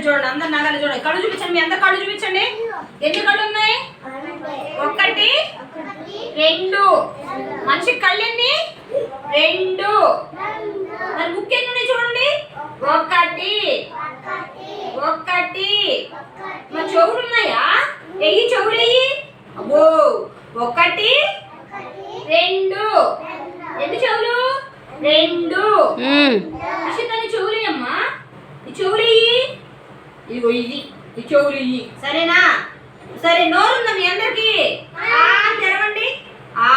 నాగలి చూడండి అందరు నాగలి చూడండి. కళ్ళు చూపించండి మీ అందరు కళ్ళు చూపించండి. ఎన్ని కళ్ళు ఉన్నాయి? ఒకటి రెండు. మనిషి కళ్ళు ఎన్ని? రెండు. మరి ముక్కు ఎన్ని ఉన్నాయి చూడండి. ఒకటి ఒకటి. మరి చెవులు ఉన్నాయా? ఎయ్యి చెవులు ఎయ్యి అబ్బో ఒకటి రెండు. ఎన్ని చెవులు? రెండు. అశ్విత్ చెవులు అమ్మా ఈ చెవులు ఇదిగో ఇది ఈ చెవులు ఇయ్యి. సరేనా? సరే నోరుందా మీ అందరికి? తెరవండి. ఆ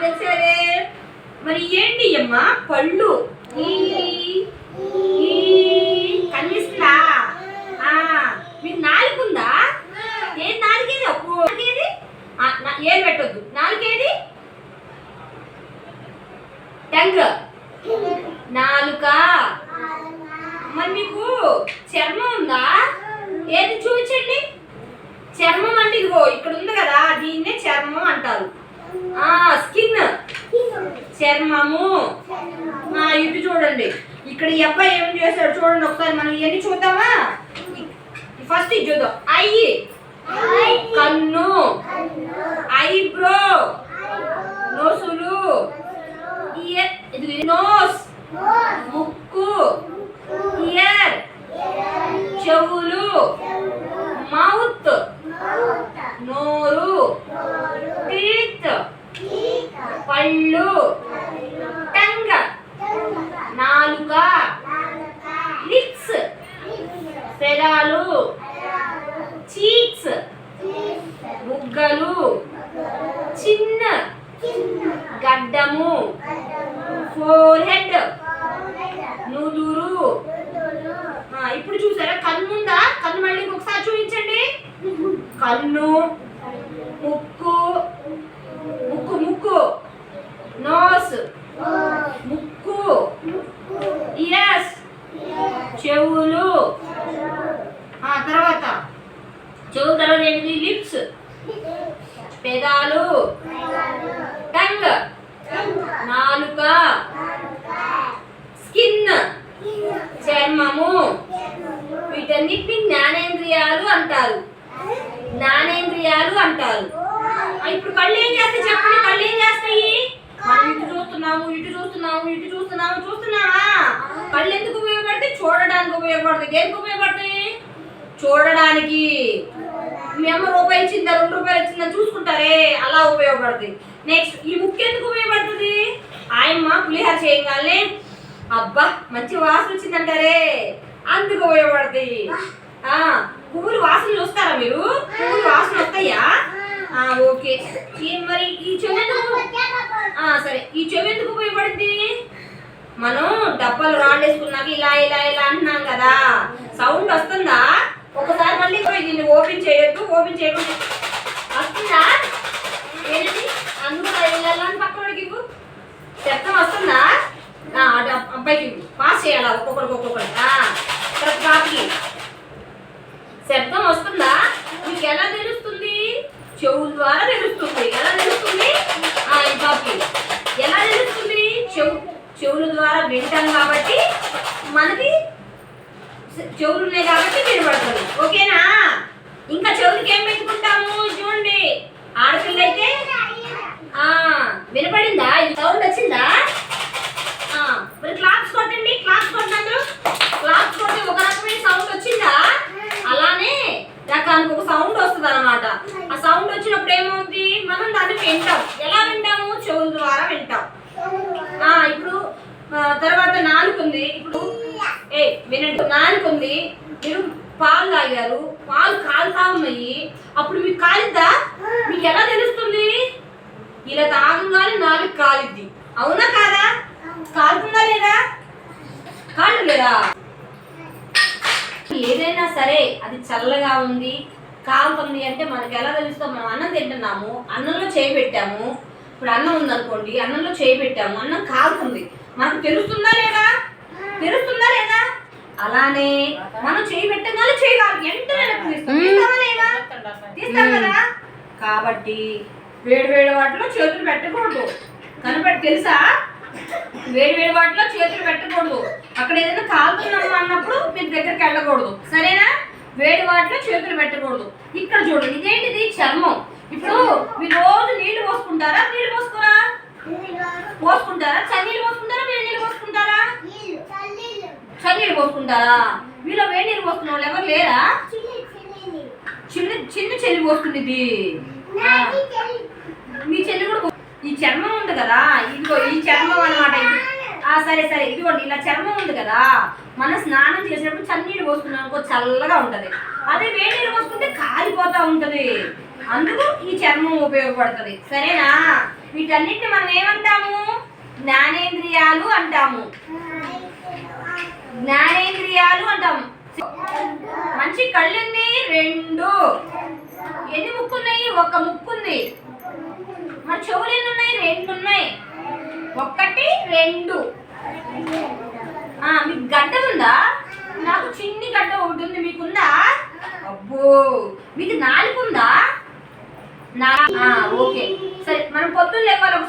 తెలిసారే మరి ఏంటి అమ్మా? పళ్ళు. ఈ ఈ. కనిపిస్తుందా? ఆ మీకు నాలుగుందా? ఏది నాలుగేది అప్పు? నాలుగేది? ఏది పెట్టొద్దు. నాలుగేది? టంగ్. నాలుక. చర్మం ఉందా? ఏది చూపించండి. చర్మం అంటే ఇదిగో ఇక్కడ ఉంది కదా దీన్నే చర్మం అంటారు. ఆ స్కిన్. చర్మము. ఆ, ఇటు చూడండి. ఇక్కడ ఈ అబ్బాయి ఏం చేశాడు చూడండి ఒకసారి మనం ఇవన్నీ చూద్దామా? ఫస్ట్ ఇది చూద్దాం. అయ్యి కన్ను ఐబ్రో నోసులు ఇయర్ ఇది నోస్ ముక్కు ఇయర్ చెవులు. మౌత్. నోరు. టీత్. పళ్ళు. టంగ్. నాలుక. లిప్స్. పెదాలు. చీక్స్ బుగ్గలు చిన్న. గడ్డము. ఫోర్ హెడ్ నుదురు ఇప్పుడు చూసి కన్నుందా? కన్ను మళ్ళీ ఒకసారి చూపించండి. కన్ను ముక్కు ముక్కు ముక్కు నోస్ ముక్కు ఇయర్స్ చెవులు ఆ తర్వాత చెవు తర్వాత ఏంటిది? లిప్స్ పెదాలు టంగ్ నాలుక స్కిన్ చర్మము వీటన్నిటిని జ్ఞానేంద్రియాలు అంటారు. జ్ఞానేంద్రియాలు అంటారు. ఇప్పుడు కళ్ళు ఏం చేస్తాయి చెప్పండి కళ్ళు ఏం చేస్తాయి? మనం ఇటు చూస్తున్నాము ఇటు చూస్తున్నాము ఇటు చూస్తున్నాము చూస్తున్నావా? కళ్ళు ఎందుకు ఉపయోగపడతాయి? చూడడానికి ఉపయోగపడతాయి. దేనికి ఉపయోగపడతాయి? చూడడానికి. మీ అమ్మ రూపాయి ఇచ్చిందా రెండు రూపాయలు ఇచ్చిందా? చూసుకుంటారే అలా ఉపయోగపడుతుంది నెక్స్ట్ ఈ ముక్కు ఎందుకు ఉపయోగపడుతుంది? ఆయమ్మ పులిహార చేయగానే అబ్బా మంచి వాసన వచ్చిందంటారే. అందుకు ఉపయోగపడుతుంది ఆ. పువ్వులు వాసన చూస్తారా మీరు? పువ్వులు వాసన వస్తాయా? ఓకే. మరి ఈ చెవి సరే. ఈ చెవి ఎందుకు మనం డబ్బాలు రాళ్ళు వేసుకున్నాక ఇలా ఇలా ఇలా అంటున్నాం కదా. సౌండ్ వస్తుందా? ఒకసారి మళ్ళీ పోయి దీన్ని ఓపెన్ చేయొద్దు ఓపెన్ చేయకుండా వస్తుందా? ఏంటి అందులో వెళ్ళాలని పక్కనోడికి ఇవ్వు. శబ్దం వస్తుందా? అబ్బాయికి. పాస్ చేయాలా ఒక్కొక్కరికి ఒక్కొక్కరికి. వింటాం కాబట్టి మనకి చెవులు ఉన్నాయి కాబట్టి వినబడుతుంది. ఓకేనా? ఇంకా చెవులకి ఏం పెట్టుకుంటాము? చూడండి. ఆడపిల్ల అయితే వినపడిందా? సౌండ్ వచ్చిందా? మరి క్లాప్స్ కొట్టండి క్లాప్స్ కొట్టినందుకు క్లాప్స్ కొట్టి ఒక రకమైన సౌండ్ వచ్చిందా? అలానే రకానికి ఒక సౌండ్ వస్తుంది అనమాట ఆ సౌండ్ వచ్చినప్పుడు ఏమవుతుంది మనం దాన్ని వింటాం. ఎలా వింటాం చెవుల ద్వారా వింటాం ఆ ఇప్పుడు ఆ, తర్వాత నాలుగుంది ఇప్పుడు ఏ వినండి. నాలుగుంది మీరు పాలు తాగారు. పాలు కాలుతా ఉన్నాయి. అప్పుడు మీకు కాలిద్దా? మీకు ఎలా తెలుస్తుంది? ఇలా తాగంగానే నాలుగు కాలిద్ది. అవునా కాదా? కాలుతుందా లేదా? కాదు లేదా ఏదైనా సరే అది చల్లగా ఉంది. కాలుతుంది అంటే మనకి ఎలా తెలుస్తాం మనం అన్నం తింటున్నాము. అన్నంలో చేయి పెట్టాము. ఇప్పుడు అన్నం ఉందనుకోండి అన్నంలో చేయి పెట్టాము. అన్నం కాలుతుంది. మనకు తెలుస్తుందా లేదా? తెలుస్తుందా లేదా? అలానే మనం చేయి పెట్టగానే చేయి కాదు వెంటనే రక్తం తీస్తాం. తీస్తామా లేదా? తీస్తాం కదా? కాబట్టి వేడి వేడి వాటిలో చేతులు పెట్టకూడదు. కనబడి తెలుసా? వేడి వేడి వాటిలో చేతులు పెట్టకూడదు. అక్కడ ఏదైనా కాలుతున్నాము అన్నప్పుడు మీరు దగ్గరికి వెళ్ళకూడదు. సరేనా? వేడి వాటిలో చేతులు పెట్టకూడదు. ఇక్కడ చూడండి ఇదేంటిది? చర్మం. ఇప్పుడు మీరు రోజు నీళ్ళు పోసుకుంటారా? నీళ్ళు పోసుకోరా? పోసుకుంటారా? చన్నీళ్ళు పోసుకుంటారా? చన్నీళ్ళు పోసుకుంటారా? మీలో వేడి నీళ్ళు పోసుకున్న వాళ్ళు ఎవరు లేరా? చిన్న చిన్న. చెల్లి పోసుకునేది మీ చెల్లి కూడా ఈ చర్మం ఉంది కదా ఇదిగో ఈ చర్మం అనమాట ఆ సరే సరే ఇదిగోండి ఇలా చర్మం ఉంది కదా మనం స్నానం చేసేటప్పుడు చన్నీళ్ళు పోసుకున్నాం అనుకో చల్లగా ఉంటది. అదే వేడి నీళ్ళు పోసుకుంటే కాలిపోతా ఉంటది. అందుకు ఈ చర్మం ఉపయోగపడుతుంది. సరేనా? వీటన్నిటిని మనం ఏమంటాము? జ్ఞానేంద్రియాలు అంటాము. జ్ఞానేంద్రియాలు అంటాం. మంచి కళ్ళుంది రెండు. ఎన్ని ముక్కున్నాయి? ఒక ముక్కుంది. మరి చెవులు ఎన్ని ఉన్నాయి రెండు. ఉన్నాయి ఒకటి రెండు మీకు గడ్డ ఉందా? నాకు చిన్ని గడ్డ ఒకటి ఉంది. మీకుందా? అబ్బో. మీకు నాలుగు ఉందా నా ఓకే. సరే మనం పొద్దున్న లేవాలి ఒక